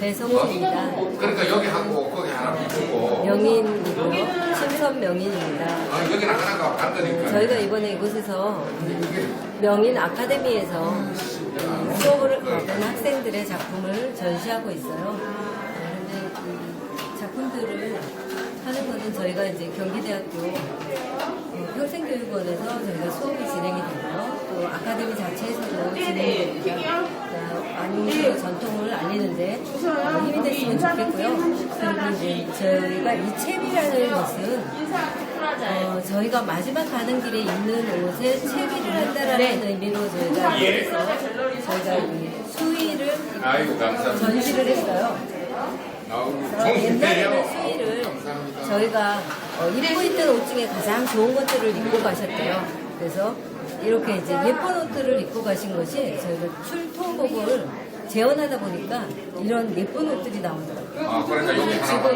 배성수입니다. 그러니까 여기 하고 거기 하나 비추고 명인이고요. 신선 명인입니다. 아, 여기는 하나가 반대니까 저희가 이번에 이곳에서 명인 아카데미에서 수업을 받은 학생들의 작품을 전시하고 있어요. 그런데 그 작품들을 하는 거는 저희가 이제 경기대학교 어, 평생교육원에서 저희가 수업이 진행이 되고요. 또 아카데미 자체에서도 진행이 됩니다. 그러니까 그 전통을 어, 힘이 됐으면 좋겠고요. 그리고 이제 저희가 이 채비라는 것은 어, 저희가 마지막 가는 길에 입는 옷에 채비를 한다라는 의미로 저희가 여기서 저희가 이 수의를 아이고 감사합니다 전시를 했어요. 아우, 옛날에는 수의를 감사합니다 저희가 어, 입고 있던 옷 중에 가장 좋은 것들을 입고 가셨대요. 그래서 이렇게 이제 예쁜 옷들을 입고 가신 것이 저희가 출토복을 재현하다 보니까 이런 예쁜 옷들이 나오더라고요. 아 그러니까 여기 하나